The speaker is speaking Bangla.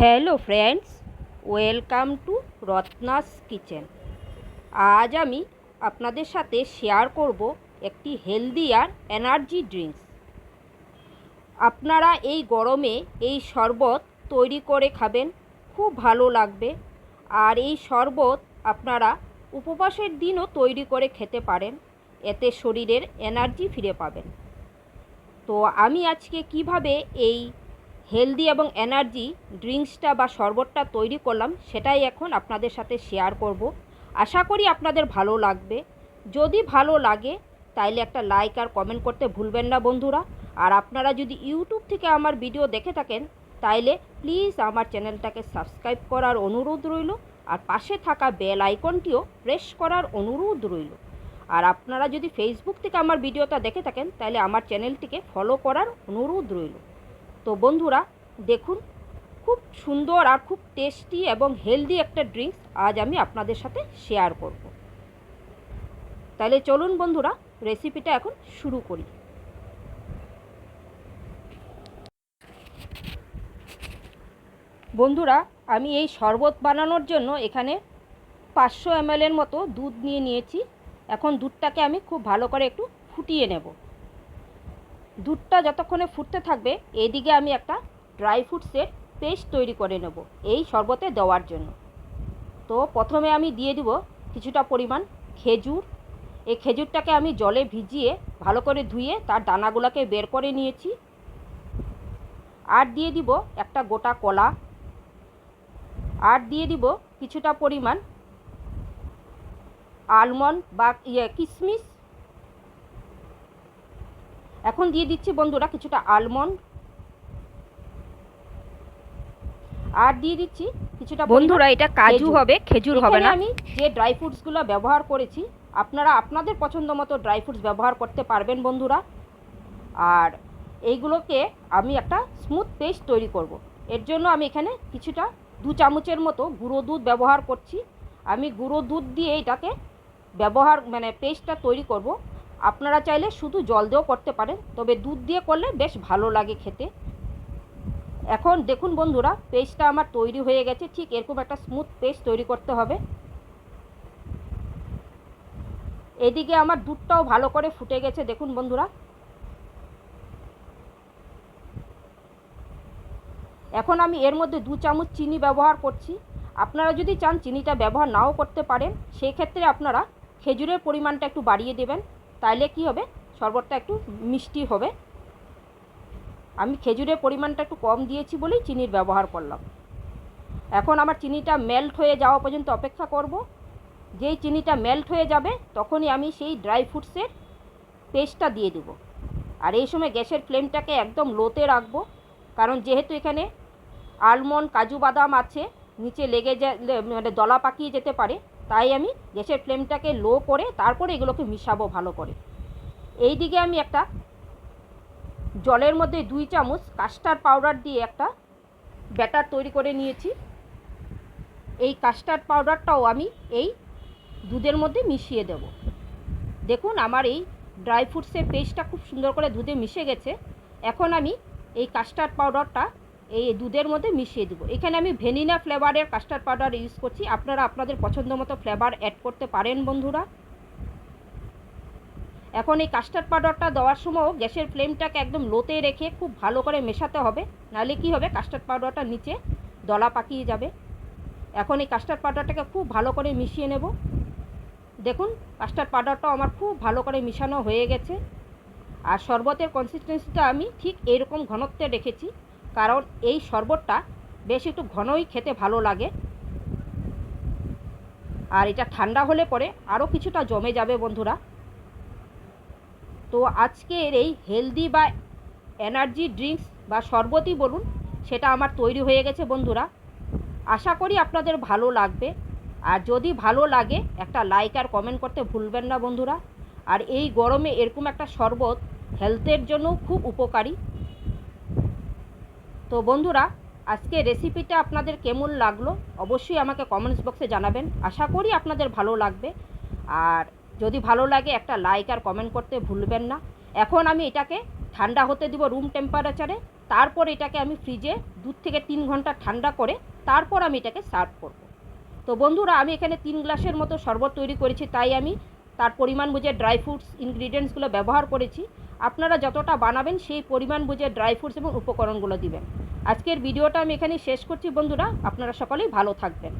Hello friends welcome to Ratna's kitchen আজ আমি আপনাদের সাথে শেয়ার করব একটি হেলদি আর এনার্জি ড্রিঙ্কস আপনারা এই গরমে এই শরবত তৈরি করে খাবেন, খুব ভালো লাগবে। আর এই শরবত আপনারা উপবাসের দিনও তৈরি করে খেতে পারেন, এতে শরীরের এনার্জি ফিরে পাবেন। তো আমি আজকে কীভাবে এই হেলদি এবং এনার্জি ড্রিঙ্কসটা বা শরবতটা তৈরি করলাম, সেটাই এখন আপনাদের সাথে শেয়ার করব। আশা করি আপনাদের ভালো লাগবে। যদি ভালো লাগে, তাইলে একটা লাইক আর কমেন্ট করতে ভুলবেন না বন্ধুরা। আর আপনারা যদি ইউটিউব থেকে আমার ভিডিও দেখে থাকেন, তাইলে প্লিজ আমার চ্যানেলটাকে সাবস্ক্রাইব করার অনুরোধ রইল, আর পাশে থাকা বেল আইকনটিও প্রেস করার অনুরোধ রইল। আর আপনারা যদি ফেসবুক থেকে আমার ভিডিওটা দেখে থাকেন তাহলে আমার চ্যানেলটিকে ফলো করার অনুরোধ রইল। তো বন্ধুরা, দেখুন, খুব সুন্দর আর খুব টেস্টি এবং হেলদি একটা ড্রিঙ্কস আজ আমি আপনাদের সাথে শেয়ার করব। তাহলে চলুন বন্ধুরা রেসিপিটা এখন শুরু করি। বন্ধুরা, আমি এই শরবত বানানোর জন্য এখানে পাঁচশো এমএলের মতো দুধ নিয়ে নিয়েছি। এখন দুধটাকে আমি খুব ভালো করে একটু ফুটিয়ে নেব। দুধটা যতক্ষণে ফুটতে থাকবে, এদিকে আমি একটা ড্রাই ফ্রুটসের পেস্ট তৈরি করে নেব, এই শরবতে দেওয়ার জন্য। তো প্রথমে আমি দিয়ে দিব কিছুটা পরিমাণ খেজুর। এই খেজুরটাকে আমি জলে ভিজিয়ে ভালো করে ধুয়ে তার দানাগুলোকে বের করে নিয়েছি। আর দিয়ে দিব একটা গোটা কলা। আর দিয়ে দিব কিছুটা পরিমাণ আলমন্ড বা ইয়ে কিশমিশ এখন দিয়ে দিচ্ছি বন্ধুরা কিছুটা আলমন্ড আর দিয়ে দিচ্ছি কিছুটা বন্ধুরা এটা কাজু হবে খেজুর হবে না। আমি যে ড্রাই ফ্রুটসগুলো ব্যবহার করেছি আপনারা আপনাদের পছন্দ মতো ড্রাই ফ্রুটস ব্যবহার করতে পারবেন বন্ধুরা। আর এইগুলোকে আমি একটা স্মুথ পেস্ট তৈরি করব। এর জন্য আমি এখানে কিছুটা দু চামচের মতো গুঁড়ো দুধ ব্যবহার করছি। আমি গুঁড়ো দুধ দিয়ে এটাকে ব্যবহার মানে পেস্টটা তৈরি করব। আপনারা চাইলে শুধু জল দিয়েও করতে পারেন, তবে দুধ দিয়ে করলে বেশ ভালো লাগে খেতে। এখন দেখুন বন্ধুরা, পেস্টটা আমার তৈরি হয়ে গেছে, ঠিক এরকম একটা স্মুথ পেস্ট তৈরি করতে হবে। এদিকে আমার দুধটাও ভালো করে ফুটে গেছে, দেখুন বন্ধুরা। এখন আমি এর মধ্যে দু চামচ চিনি ব্যবহার করছি। আপনারা যদি চান চিনিটা ব্যবহার নাও করতে পারেন সেই ক্ষেত্রে আপনারা খেজুরের পরিমাণটা একটু বাড়িয়ে দেবেন। তাইলে কি হবে? শরবতটা একটু মিষ্টি হবে। আমি খেজুরের পরিমাণটা একটু কম দিয়েছি বলেই চিনির ব্যবহার করলাম। এখন আমার চিনিটা মেল্ট হয়ে যাওয়া পর্যন্ত অপেক্ষা করব। যেই চিনিটা মেল্ট হয়ে যাবে, তখনই আমি সেই ড্রাই ফ্রুটসের পেস্টটা দিয়ে দেবো। আর এই সময় গ্যাসের ফ্লেমটাকে একদম লোতে রাখব। কারণ যেহেতু এখানে আলমন্ড কাজু বাদাম আছে, নিচে লেগে যা মানে দলা পাকিয়ে যেতে পারে। তাই আমি গ্যাসের ফ্লেমটাকে লো করে তারপরে এগুলোকে মিশাবো ভালো করে। এই দিকে আমি একটা জলের মধ্যে দুই চামচ কাস্টার্ড পাউডার দিয়ে একটা ব্যাটার তৈরি করে নিয়েছি। এই কাস্টার্ড পাউডারটাও আমি এই দুধের মধ্যে মিশিয়ে দেব। দেখুন, আমার এই ড্রাই ফ্রুটসের পেস্টটা খুব সুন্দর করে দুধে মিশে গেছে। এখন আমি এই কাস্টার্ড পাউডারটা এই দুধের মধ্যে মিশিয়ে দেবো। এখানে আমি ভ্যানিলা ফ্লেভারের কাস্টার্ড পাউডার ইউজ করছি। আপনারা আপনাদের পছন্দ মতো ফ্লেভার অ্যাড করতে পারেন বন্ধুরা। এখন এই কাস্টার্ড পাউডারটা দেওয়ার সময়ও গ্যাসের ফ্লেমটাকে একদম লোতে রেখে খুব ভালো করে মেশাতে হবে। নাহলে কি হবে? কাস্টার্ড পাউডারটা নিচে দলা পাকিয়ে যাবে। এখন এই কাস্টার্ড পাউডারটাকে খুব ভালো করে মিশিয়ে নেব। দেখুন, কাস্টার্ড পাউডারটাও আমার খুব ভালো করে মিশানো হয়ে গেছে। আর শরবতের কনসিস্টেন্সিটা আমি ঠিক এরকম ঘনত্বে রেখেছি। কারণ এই শরবতটা বেশ একটু ঘনই খেতে ভালো লাগে। আর এটা ঠান্ডা হলে পরে আরও কিছুটা জমে যাবে বন্ধুরা। তো আজকের এই হেলদি বা এনার্জি ড্রিঙ্কস বা শরবতই বলুন, সেটা আমার তৈরি হয়ে গেছে বন্ধুরা। আশা করি আপনাদের ভালো লাগবে। আর যদি ভালো লাগে, একটা লাইক আর কমেন্ট করতে ভুলবেন না বন্ধুরা। আর এই গরমে এরকম একটা শরবত হেলথের জন্য খুব উপকারী। তো বন্ধুরা, আজকে রেসিপিটা আপনাদের কেমন লাগল অবশ্যই আমাকে কমেন্টস বক্সে জানাবেন। আশা করি আপনাদের ভালো লাগবে। আর যদি ভালো লাগে একটা লাইক আর কমেন্ট করতে ভুলবেন না। এখন আমি এটাকে ঠান্ডা হতে দিব রুম টেম্পারেচারে তারপর এটাকে আমি ফ্রিজে দু থেকে তিন ঘণ্টা ঠান্ডা করে তারপর আমি এটাকে সার্ভ করব। তো বন্ধুরা, আমি এখানে তিন গ্লাসের মতো শরবত তৈরি করেছি, তাই আমি তার পরিমাণ বুঝে ড্রাই ফ্রুটস ইনগ্রিডিয়েন্টসগুলো ব্যবহার করেছি। আপনারা যতটা বানাবেন সেই পরিমাণ বুঝে ড্রাই ফ্রুটস এবং উপকরণগুলো দিবেন। আজকের ভিডিওটা আমি এখানেই শেষ করছি। বন্ধুরা আপনারা সকলেই ভালো থাকবেন।